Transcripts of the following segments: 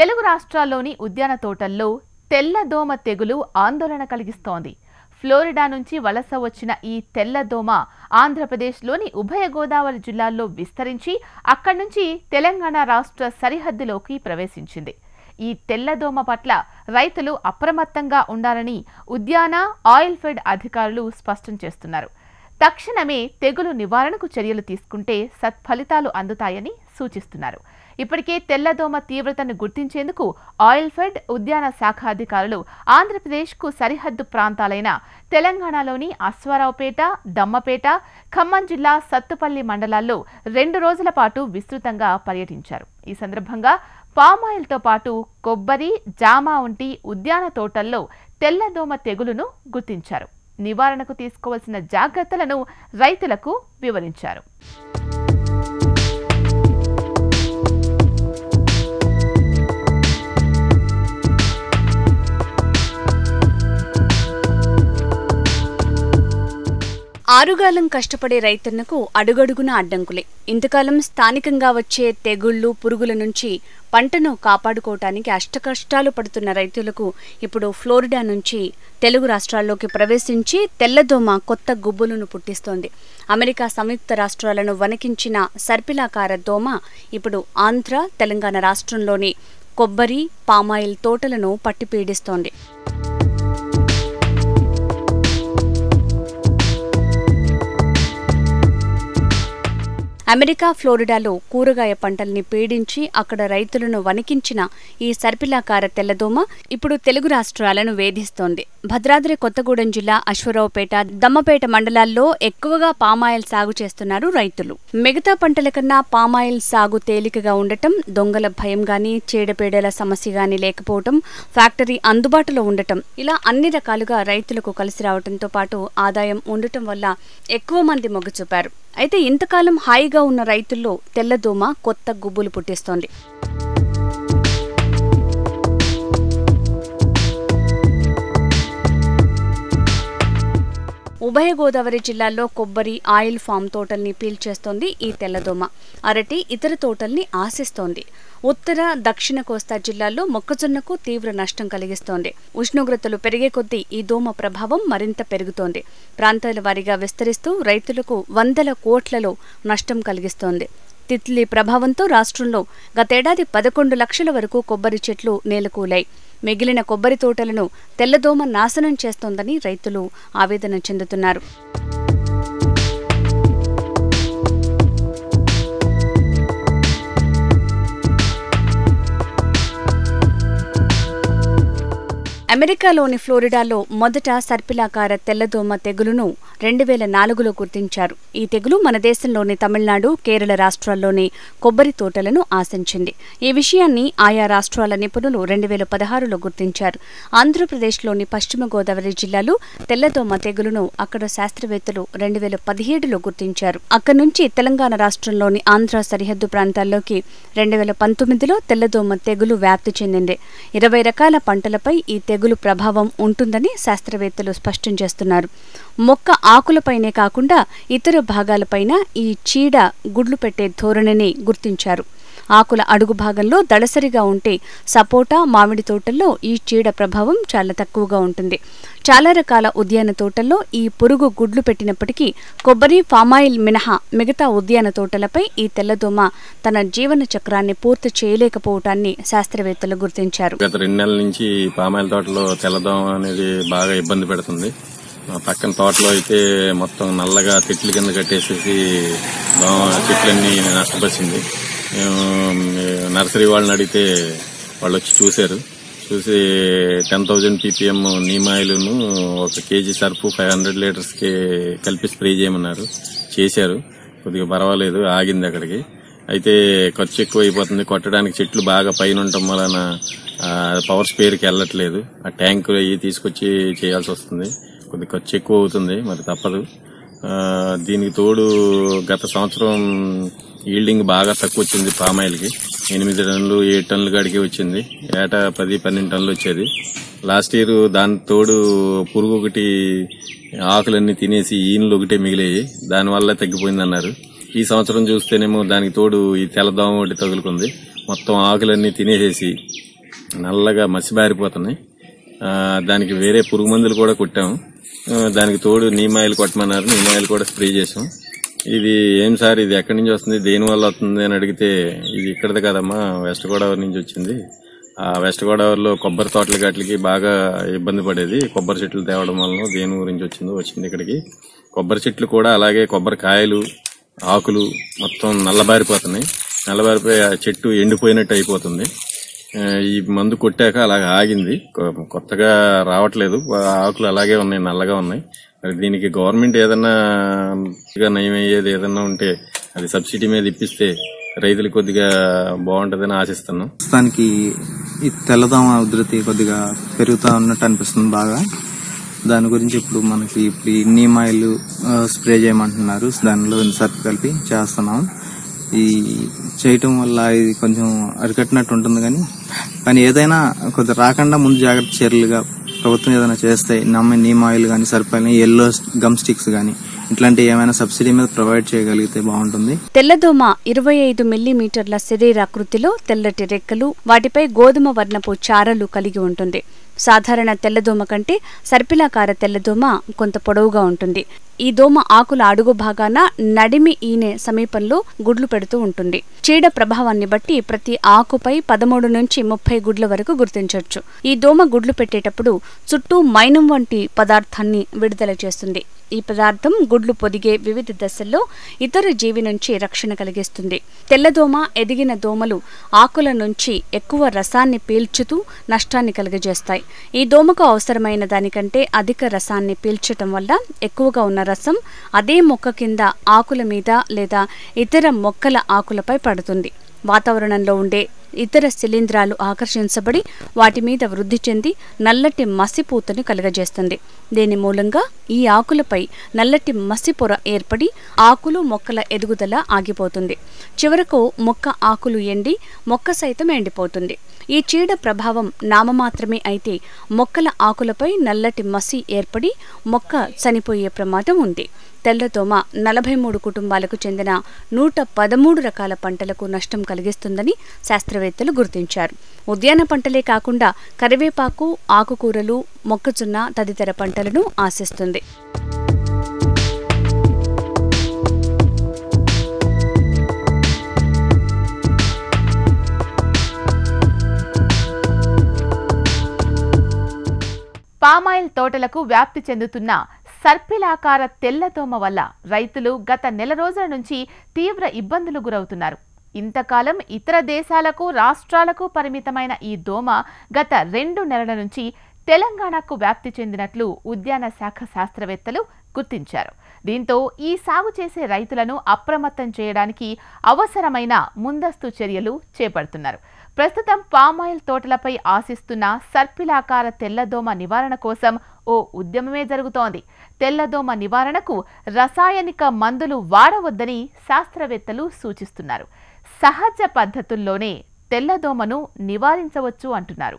తెలుగు రాష్ట్రాల్లోని ఉద్యాన తోటల్లో తెల్లదోమ తెగులు ఆందోళన కలిగిస్తోంది. ఫ్లోరిడా నుంచి వలస వచ్చిన ఈ తెల్లదోమ ఆంధ్రప్రదేశ్లోని ఉభయ గోదావరి జిల్లాల్లో విస్తరించి అక్కడి నుంచి తెలంగాణ రాష్ట్ర సరిహద్దులోకి ప్రవేశించింది. ఈ తెల్లదోమ పట్ల రైతులు అప్రమత్తంగా ఉండాలని ఉద్యాన ఆయిల్ ఫెడ్ అధికారులు స్పష్టం చేస్తున్నారు. తక్షణమే తెగులు నివారణకు చర్యలు తీసుకుంటే సత్ఫలితాలు అందుతాయని సూచిస్తున్నారు. ఇప్పటికే తెల్లదోమ తీవ్రతను గుర్తించేందుకు ఆయిల్ ఫెడ్ ఉద్యాన శాఖ అధికారులు ఆంధ్రప్రదేశ్కు సరిహద్దు ప్రాంతాలైన తెలంగాణలోని అశ్వారావుపేట దమ్మపేట ఖమ్మం జిల్లా సత్తుపల్లి మండలాల్లో రెండు రోజుల పాటు విస్తృతంగా పర్యటించారు. ఈ సందర్భంగా పామాయిల్తో పాటు కొబ్బరి జామ వంటి ఉద్యాన తోటల్లో తెల్లదోమ తెగులును గుర్తించారు. నివారణకు తీసుకోవాల్సిన జాగ్రత్తలను రైతులకు వివరించారు. ఆరుగాలం కష్టపడే రైతన్నకు అడుగడుగున అడ్డంకులే. ఇంతకాలం స్థానికంగా వచ్చే తెగుళ్ళు పురుగుల నుంచి పంటను కాపాడుకోవటానికి అష్టకష్టాలు పడుతున్న రైతులకు ఇప్పుడు ఫ్లోరిడా నుంచి తెలుగు రాష్ట్రాల్లోకి ప్రవేశించి తెల్లదోమ కొత్త గుబ్బులను పుట్టిస్తోంది. అమెరికా సంయుక్త రాష్ట్రాలను వణికించిన సర్పిలాకార దోమ ఇప్పుడు ఆంధ్ర తెలంగాణ రాష్ట్రంలోని కొబ్బరి పామాయిల్ తోటలను పట్టి అమెరికా ఫ్లోరిడాలో కూరగాయ పంటల్ని పీడించి అక్కడ రైతులను వణికించిన ఈ సర్పిలాకార తెల్లదోమ ఇప్పుడు తెలుగు రాష్ట్రాలను వేధిస్తోంది. భద్రాద్రి కొత్తగూడెం జిల్లా అశ్వరావుపేట దమ్మపేట మండలాల్లో ఎక్కువగా పామాయిల్ సాగు చేస్తున్నారు రైతులు. మిగతా పంటల కన్నా పామాయిల్ సాగు తేలికగా ఉండటం దొంగల భయం గాని చీడపీడల సమస్య గాని లేకపోవటం ఫ్యాక్టరీ అందుబాటులో ఉండటం ఇలా అన్ని రకాలుగా రైతులకు కలిసి రావడంతో పాటు ఆదాయం ఉండటం వల్ల ఎక్కువ మంది మొగ్గు చూపారు. అయితే ఇంతకాలం హాయిగా ఉన్న రైతుల్లో తెల్లదోమ కొత్త గుబ్బులు పుట్టిస్తోంది. ఉభయ గోదావరి జిల్లాల్లో కొబ్బరి ఆయిల్ ఫామ్ తోటల్ని పీల్చేస్తోంది ఈ తెల్లదోమ. అరటి ఇతర తోటల్ని ఆశిస్తోంది. ఉత్తర దక్షిణ కోస్తా జిల్లాల్లో మొక్కజొన్నకు తీవ్ర నష్టం కలిగిస్తోంది. ఉష్ణోగ్రతలు పెరిగే కొద్దీ ఈ దోమ ప్రభావం మరింత పెరుగుతోంది. ప్రాంతాల వారీగా విస్తరిస్తూ రైతులకు వందల కోట్లలో నష్టం కలిగిస్తోంది. తిత్లీ ప్రభావంతో రాష్ట్రంలో గతేడాది పదకొండు లక్షల వరకు కొబ్బరి చెట్లు నేలకూలాయి. మిగిలిన కొబ్బరి తోటలను తెల్లదోమ నాశనం చేస్తోందని రైతులు ఆవేదన చెందుతున్నారు. అమెరికాలోని ఫ్లోరిడాలో మొదట సర్పిలాకార తెల్లదోమ తెగులును రెండు వేల నాలుగులో గుర్తించారు. ఈ తెగులు మన దేశంలోని తమిళనాడు కేరళ రాష్ట్రాల్లోని కొబ్బరి తోటలను ఆశించింది. ఈ విషయాన్ని ఆయా రాష్ట్రాల నిపుణులు రెండు వేల పదహారులో గుర్తించారు. ఆంధ్రప్రదేశ్లోని పశ్చిమ గోదావరి జిల్లాలో తెల్లదోమ తెగులును అక్కడ శాస్త్రవేత్తలు రెండు వేల పదిహేడులో గుర్తించారు. అక్కడి నుంచి తెలంగాణ రాష్ట్రంలోని ఆంధ్ర సరిహద్దు ప్రాంతాల్లోకి రెండు వేల పంతొమ్మిదిలో తెల్లదోమ తెగులు వ్యాప్తి చెందింది. ఇరవై రకాల పంటలపై ఈ తెగులు ప్రభావం ఉంటుందని శాస్త్రవేత్తలు స్పష్టం చేస్తున్నారు. మొక్క ఆకులపైనే కాకుండా ఇతర భాగాలపైన ఈ చీడ గుడ్లు పెట్టే ధోరణిని గుర్తించారు. ఆకుల అడుగు భాగంలో దళసరిగా ఉంటే సపోటా మామిడి తోటల్లో ఈ చీడ ప్రభావం చాలా తక్కువగా ఉంటుంది. చాలా రకాల ఉద్యాన తోటల్లో ఈ పురుగు గుడ్లు పెట్టినప్పటికీ కొబ్బరి ఫామాయిల్ మినహా మిగతా ఉద్యాన తోటలపై ఈ తెల్లదోమ తన జీవన చక్రాన్ని పూర్తి చేయలేకపోవటాన్ని శాస్త్రవేత్తలు గుర్తించారు. గత రెండు నెలల నుంచి పామాయిల్ తోటలో తెల్లదోమ అనేది బాగా ఇబ్బంది పెడుతుంది. పక్కన తోటలో అయితే మొత్తం నల్లగా చెట్లు కింద కట్టేసేసి దోమ చెట్లన్నీ నష్టపరిచింది. నర్సరీ వాళ్ళని అడిగితే వాళ్ళు వచ్చి చూశారు. చూసి టెన్ థౌజండ్ పీపీఎం నీమాయిలును ఒక కేజీ సర్పు ఫైవ్ హండ్రెడ్ లీటర్స్కి కలిపి స్ప్రే చేయమన్నారు. చేశారు. కొద్దిగా పర్వాలేదు ఆగింది అక్కడికి. అయితే ఖర్చు ఎక్కువ అయిపోతుంది కొట్టడానికి చెట్లు బాగా పైన ఉండటం వలన పవర్ స్పేర్కి వెళ్ళట్లేదు. ఆ ట్యాంకులు అవి తీసుకొచ్చి చేయాల్సి వస్తుంది. కొద్ది ఖర్చు ఎక్కువ అవుతుంది మరి తప్పదు. దీనికి తోడు గత సంవత్సరం ఈల్డింగ్ బాగా తక్కువ వచ్చింది పామాయిల్కి. ఎనిమిది టన్నులు ఏడు టన్నులు కాడికి వచ్చింది. ఏటా పది పన్నెండు టన్నులు వచ్చేది. లాస్ట్ ఇయర్ దాని తోడు పురుగు ఒకటి ఆకులన్నీ తినేసి ఈనులు ఒకటే మిగిలేయి. దానివల్ల తగ్గిపోయింది అన్నారు ఈ సంవత్సరం చూస్తేనేమో దానికి తోడు ఈ తెల్లదోమ ఒకటి తగులుకుంది. మొత్తం ఆకులన్నీ తినేసేసి నల్లగా మసిబారిపోతున్నాయి దానికి వేరే పురుగు మందులు కూడా కొట్టాము దానికి తోడు నీమాయిల్ కొట్టమన్నారు. నీమాయిల్ కూడా స్ప్రే చేసాం. ఇది ఏం సార్? ఇది ఎక్కడి నుంచి వస్తుంది? దేని వల్ల వస్తుంది అని అడిగితే ఇది ఇక్కడది కదమ్మా వెస్ట్ గోదావరి నుంచి వచ్చింది. ఆ వెస్ట్ గోదావరిలో కొబ్బరి తోటల గట్లకి బాగా ఇబ్బంది పడేది. కొబ్బరి చెట్లు తేవడం వలన దేని గురించి వచ్చిందో వచ్చింది ఇక్కడికి. కొబ్బరి చెట్లు కూడా అలాగే కొబ్బరి కాయలు ఆకులు మొత్తం నల్లబారిపోతున్నాయి. నల్లబారిపోయి ఆ చెట్టు ఎండిపోయినట్టు అయిపోతుంది. ఈ మందు కొట్టాక అలాగ ఆగింది. కొత్తగా రావట్లేదు. ఆకులు అలాగే ఉన్నాయి నల్లగా ఉన్నాయి. మరి దీనికి గవర్నమెంట్ ఏదన్నా నయమయ్యేది ఏదన్నా ఉంటే అది సబ్సిడీ మీద ఇప్పిస్తే రైతులు కొద్దిగా బాగుంటుందని ఆశిస్తున్నాం. ప్రస్తుతానికి ఈ తెల్లదోమ ఉధృతి కొద్దిగా పెరుగుతూ ఉన్నట్టు అనిపిస్తుంది బాగా. దాని గురించి ఇప్పుడు మనకి ఇప్పుడు ఈ నీమ్ ఆయిల్ స్ప్రే చేయమంటున్నారు. దానిలో సర్ఫ్ కలిపి చేస్తున్నాం. ఈ చేయటం వల్ల ఇది కొంచెం అరికట్టినట్టు ఉంటుంది కానీ కానీ ఏదైనా కొద్దిగా రాకుండా ముందు జాగ్రత్త చర్యలుగా ప్రభుత్వం ఏదైనా చేస్తే నమ్మ నీమ్ ఆయిల్ కానీ సర్ఫ్ ఎల్లో గమ్ స్టిక్స్ కానీ ఇట్లాంటి ఏమైనా సబ్సిడీ మీద ప్రొవైడ్ చేయగలిగితే బాగుంటుంది. తెల్లదోమ ఇరవై ఐదు మిల్లీమీటర్ల శరీరాకృతిలో తెల్లటి రెక్కలు వాటిపై గోధుమ వర్ణపు చారలు కలిగి ఉంటుంది. సాధారణ తెల్లదోమ కంటే సర్పిలాకార తెల్లదోమ కొంత పొడవుగా ఉంటుంది. ఈ దోమ ఆకుల అడుగు భాగాన నడిమి ఈనె సమీపంలో గుడ్లు పెడుతూ ఉంటుంది. చీడ ప్రభావాన్ని బట్టి ప్రతి ఆకుపై పదమూడు నుంచి ముప్పై గుడ్ల వరకు గుర్తించవచ్చు. ఈ దోమ గుడ్లు పెట్టేటప్పుడు చుట్టూ మైనం వంటి పదార్థాన్ని విడుదల చేస్తుంది. ఈ పదార్థం గుడ్లు పొదిగే వివిధ దశల్లో ఇతర జీవి నుంచి రక్షణ కలిగిస్తుంది. తెల్లదోమ ఎదిగిన దోమలు ఆకుల నుంచి ఎక్కువ రసాన్ని పీల్చుతూ నష్టాన్ని కలుగజేస్తాయి. ఈ దోమకు అవసరమైన దానికంటే అధిక రసాన్ని పీల్చటం వల్ల ఎక్కువగా ఉన్న రసం అదే మొక్క కింద ఆకుల మీద లేదా ఇతర మొక్కల ఆకులపై పడుతుంది. వాతావరణంలో ఉండే ఇతర శిలీంధ్రాలు ఆకర్షించబడి వాటి మీద వృద్ధి చెంది నల్లటి మసిపూతను కలుగజేస్తుంది. దీని మూలంగా ఈ ఆకులపై నల్లటి మసిపొర ఏర్పడి ఆకులు మొక్కల ఎదుగుదల ఆగిపోతుంది. చివరకు మొక్క ఆకులు ఎండి మొక్క సైతం ఎండిపోతుంది. ఈ చీడ ప్రభావం నామమాత్రమే అయితే మొక్కల ఆకులపై నల్లటి మసి ఏర్పడి మొక్క చనిపోయే ప్రమాదం ఉంది. తెల్లదోమ నలభై మూడు కుటుంబాలకు చెందిన నూట పదమూడు రకాల పంటలకు నష్టం కలిగిస్తుందని శాస్త్రవేత్తలు గుర్తించారు. ఉద్యాన పంటలే కాకుండా కరివేపాకు ఆకుకూరలు మొక్కజొన్న తదితర పంటలను ఆశిస్తుంది. పామాయిల్ తోటలకు వ్యాప్తి చెందుతున్న సర్పిలాకార తెల్లదోమ వల్ల రైతులు గత నెల రోజుల నుంచి తీవ్ర ఇబ్బందులు గురవుతున్నారు. ఇంతకాలం ఇతర దేశాలకు రాష్ట్రాలకు పరిమితమైన ఈ దోమ గత రెండు నెలల నుంచి తెలంగాణకు వ్యాప్తి చెందినట్లు ఉద్యాన శాఖ శాస్త్రవేత్తలు గుర్తించారు. దీంతో ఈ సాగు చేసే రైతులను అప్రమత్తం చేయడానికి అవసరమైన ముందస్తు చర్యలు చేపడుతున్నారు. ప్రస్తుతం పామాయిల్ తోటలపై ఆశిస్తున్న సర్పిలాకార తెల్లదోమ నివారణ కోసం ఓ ఉద్యమమే జరుగుతోంది. తెల్లదోమ నివారణకు రసాయనిక మందులు వాడవద్దని శాస్త్రవేత్తలు సూచిస్తున్నారు. సహజ పద్ధతుల్లోనే తెల్లదోమను నివారించవచ్చు అంటున్నారు.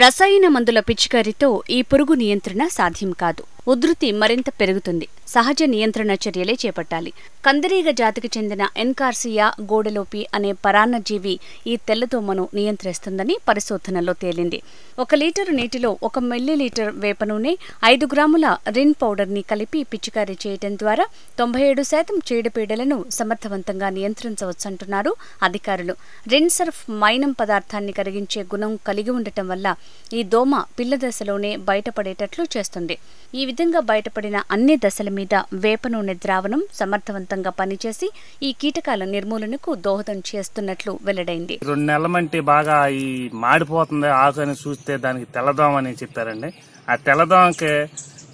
రసాయన మందుల పిచికారితో ఈ పురుగు నియంత్రణ సాధ్యం కాదు. ఉధృతి మరింత పెరుగుతుంది. సహజ నియంత్రణ చర్యలే చేపట్టాలి. కందిరీగ జాతికి చెందిన ఎన్కార్సియా గోడలోపి అనే పరాన్నజీవి ఈ తెల్లదోమను నియంత్రిస్తుందని పరిశోధనలో తేలింది. ఒక లీటరు నీటిలో ఒక మిల్లీలీటర్ వేప నూనె ఐదు గ్రాముల రిన్ పౌడర్ని కలిపి పిచికారీ చేయడం ద్వారా తొంభై ఏడు శాతం చీడపీడలను సమర్థవంతంగా నియంత్రించవచ్చంటున్నారు అధికారులు. రిన్ సర్ఫ్ మైనం పదార్థాన్ని కరిగించే గుణం కలిగి ఉండటం వల్ల ఈ దోమ పిల్ల దశలోనే బయటపడేటట్లు చేస్తుంది. ఈ విధంగా బయటపడిన అన్ని దశల మీద వేప నూనె ద్రావణం సమర్థవంతంగా పనిచేసి ఈ కీటకాల నిర్మూలనకు దోహదం చేస్తున్నట్లు వెల్లడైంది. రెండు నెలల మంటే బాగా ఈ మాడిపోతుంది ఆకు అని చూస్తే దానికి తెల్లదోమ అని చెప్పారండి ఆ తెల్లదోమకి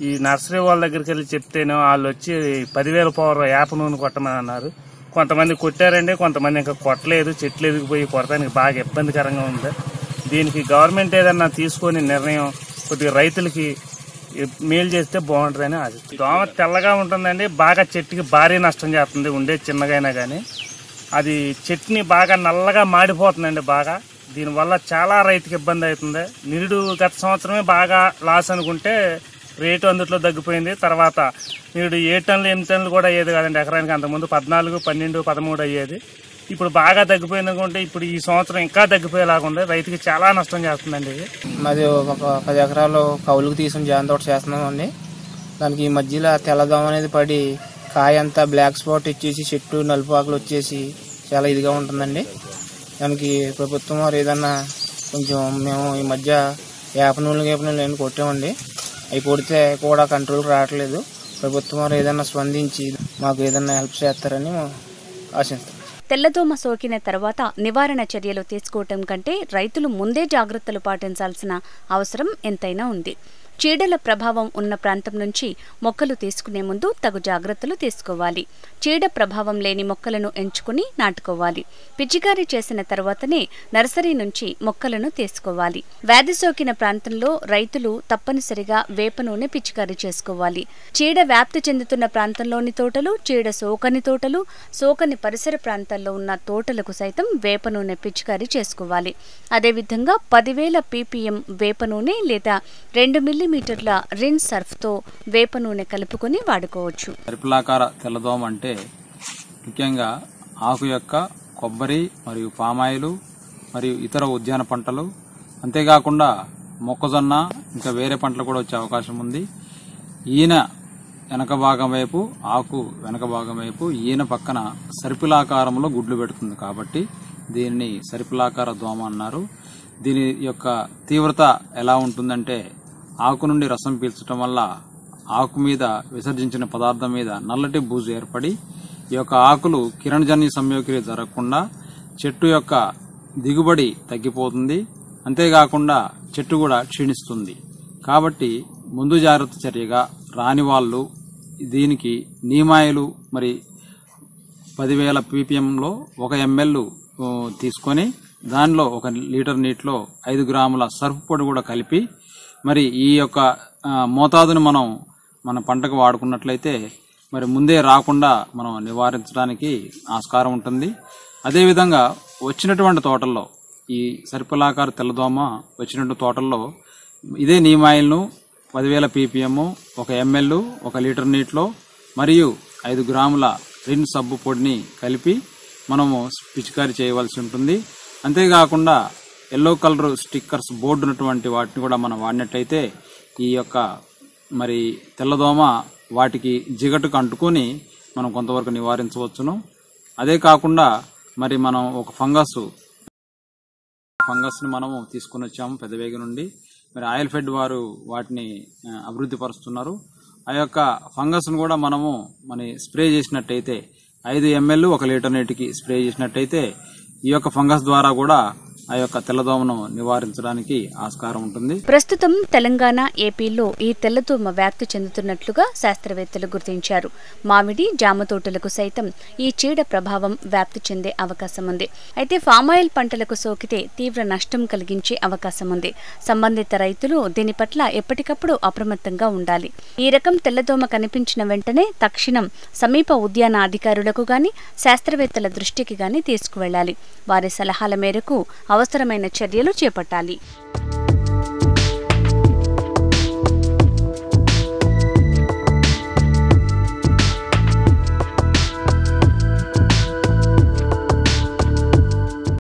ఈ నర్సరీ వాళ్ళ దగ్గరికి వెళ్ళి చెప్తేనే వాళ్ళు వచ్చి పదివేల పవర్ యాప నూనె కొట్టమని అన్నారు కొంతమంది కొట్టారండి కొంతమంది ఇంకా కొట్టలేదు. చెట్లు ఎదిగిపోయి కొట్టడానికి బాగా ఇబ్బందికరంగా ఉంది. దీనికి గవర్నమెంట్ ఏదన్నా తీసుకొని నిర్ణయం కొద్దిగా రైతులకి మేలు చేస్తే బాగుంటుందని ఆశిస్తుంది దోమ తెల్లగా ఉంటుందండి బాగా చెట్టుకి భారీ నష్టం చేస్తుంది ఉండే చిన్నగైనా కానీ అది చెట్టుని బాగా నల్లగా మాడిపోతుందండి బాగా. దీనివల్ల చాలా రైతుకి ఇబ్బంది అవుతుంది. నిరుడు గత సంవత్సరమే బాగా లాస్ అనుకుంటే రేటు అందుట్లో తగ్గిపోయింది. తర్వాత నిరుడు ఏ టన్నులు ఎనిమిది టన్నులు కూడా అయ్యేది కాదండి. ఎకరానికి అంతకుముందు పద్నాలుగు పన్నెండు పదమూడు అయ్యేది. ఇప్పుడు బాగా తగ్గిపోయింది అనుకుంటే ఇప్పుడు ఈ సంవత్సరం ఇంకా తగ్గిపోయేలాగా ఉంది. రైతుకి చాలా నష్టం చేస్తుందండి మరి మాది ఒక పది ఎకరాలు కౌలుకు తీసుకుని జాన్ తోట చేస్తున్నామండి దానికి ఈ మధ్యలో తెల్లదోమ అనేది పడి కాయ అంతా బ్లాక్ స్పాట్ ఇచ్చేసి చెట్టు నలుపు ఆకులు వచ్చేసి చాలా ఇదిగా ఉంటుందండి. దానికి ప్రభుత్వం వారు ఏదన్నా కొంచెం మేము ఈ మధ్య వేప నూనెలు వేప నూనెలు ఏమైనా కొట్టామండి. అవి కొడితే కూడా కంట్రోల్ రావట్లేదు. ప్రభుత్వం వారు ఏదన్నా స్పందించి మాకు ఏదన్నా హెల్ప్ చేస్తారని ఆశిస్తాం తెల్లదోమ సోకిన తర్వాత నివారణ చర్యలు తీసుకోవటం కంటే రైతులు ముందే జాగ్రత్తలు పాటించాల్సిన అవసరం ఎంతైనా ఉంది. చీడల ప్రభావం ఉన్న ప్రాంతం నుంచి మొక్కలు తీసుకునే ముందు తగు జాగ్రత్తలు తీసుకోవాలి. చీడ ప్రభావం లేని మొక్కలను ఎంచుకుని నాటుకోవాలి. పిచికారీ చేసిన తర్వాతనే నర్సరీ నుంచి మొక్కలను తీసుకోవాలి. వ్యాధి సోకిన ప్రాంతంలో రైతులు తప్పనిసరిగా వేప నూనె పిచికారీ చేసుకోవాలి. చీడ వ్యాప్తి చెందుతున్న ప్రాంతంలోని తోటలు చీడ సోకని తోటలు సోకని పరిసర ప్రాంతాల్లో ఉన్న తోటలకు సైతం వేప నూనె పిచికారీ చేసుకోవాలి. అదేవిధంగా పదివేల పీపీఎం వేప నూనె లేదా రెండు మిల్లీమీటర్ల రిన్ సర్ఫ్తో వేప నూనె కలుపుకొని వాడుకోవచ్చు. సర్పిలాకార తెల్లదోమ అంటే ముఖ్యంగా ఆకు యొక్క కొబ్బరి మరియు పామాయిలు మరియు ఇతర ఉద్యాన పంటలు. అంతేకాకుండా మొక్కజొన్న ఇంకా వేరే పంటలు కూడా వచ్చే అవకాశం ఉంది. ఈయన వెనక భాగం వైపు ఆకు వెనక భాగం వైపు ఈయన పక్కన సరిపిలాకారంలో గుడ్లు పెడుతుంది కాబట్టి దీనిని సరిపిలాకార దోమ అన్నారు. దీని యొక్క తీవ్రత ఎలా ఉంటుందంటే ఆకు నుండి రసం పీల్చడం వల్ల ఆకు మీద విసర్జించిన పదార్థం మీద నల్లటి బూజు ఏర్పడి ఈ యొక్క ఆకులు కిరణజన్య సంయోక్రియ జరగకుండా చెట్టు యొక్క దిగుబడి తగ్గిపోతుంది. అంతేకాకుండా చెట్టు కూడా క్షీణిస్తుంది. కాబట్టి ముందు జాగ్రత్త చర్యగా రాని వాళ్ళు దీనికి నీమాయిలు మరి పదివేల పీపీఎంలో ఒక ఎంఎల్ తీసుకొని దానిలో ఒక లీటర్ నీటిలో ఐదు గ్రాముల సర్ఫ్ పొడి కూడా కలిపి మరి ఈ యొక్క మోతాదును మోతాదుని మనం మన పంటకు వాడుకున్నట్లయితే మరి ముందే రాకుండా మనం నివారించడానికి ఆస్కారం ఉంటుంది. అదేవిధంగా వచ్చినటువంటి తోటల్లో ఈ సరిపలాకారు తెల్లదోమ వచ్చినటువంటి తోటల్లో ఇదే నీమాయిల్ను పదివేల పీపీఎం ఒక ఎంఎల్ ఒక లీటర్ నీటిలో మరియు ఐదు గ్రాముల రిన్ సబ్బు పొడిని కలిపి మనము పిచికారీ చేయవలసి ఉంటుంది. అంతేకాకుండా ఎల్లో కలర్ స్టిక్కర్స్ బోర్డు ఉన్నటువంటి వాటిని కూడా మనం వాడినట్టయితే ఈ యొక్క మరి తెల్లదోమ వాటికి జిగటుకు అంటుకొని మనం కొంతవరకు నివారించవచ్చును. అదే కాకుండా మరి మనం ఒక ఫంగస్ ఫంగస్ని మనము తీసుకుని వచ్చాము పెద్దవేగి నుండి. మరి ఆయిల్ ఫెడ్ వారు వాటిని అభివృద్ధి పరుస్తున్నారు ఆ యొక్క ఫంగస్ను కూడా మనము మన స్ప్రే చేసినట్టయితే ఐదు ఎంఎల్ ఒక లీటర్ నీటికి స్ప్రే చేసినట్టయితే ఈ యొక్క ఫంగస్ ద్వారా కూడా ఆ యొక్క తెల్లదోమను నివారించడానికి ఆస్కారం ఉంటుంది. ప్రస్తుతం తెలంగాణ ఏపీలో ఈ తెల్లదోమ వ్యాప్తి చెందుతున్నట్లుగా శాస్త్రవేత్తలు గుర్తించారు. మామిడి జామ తోటలకు సైతం ఈ చీడ ప్రభావం వ్యాప్తి చెందే అవకాశం ఉంది. అయితే ఫామాయిల్ పంటలకు సోకితే తీవ్ర నష్టం కలిగించే అవకాశం ఉంది. సంబంధిత రైతులు దీని పట్ల ఎప్పటికప్పుడు అప్రమత్తంగా ఉండాలి. ఈ రకం తెల్లదోమ కనిపించిన వెంటనే తక్షణం సమీప ఉద్యాన అధికారులకు గాని శాస్త్రవేత్తల దృష్టికి గాని తీసుకువెళ్ళాలి వారి సలహాల మేరకు అవసరమైన చర్యలు చేపట్టాలి.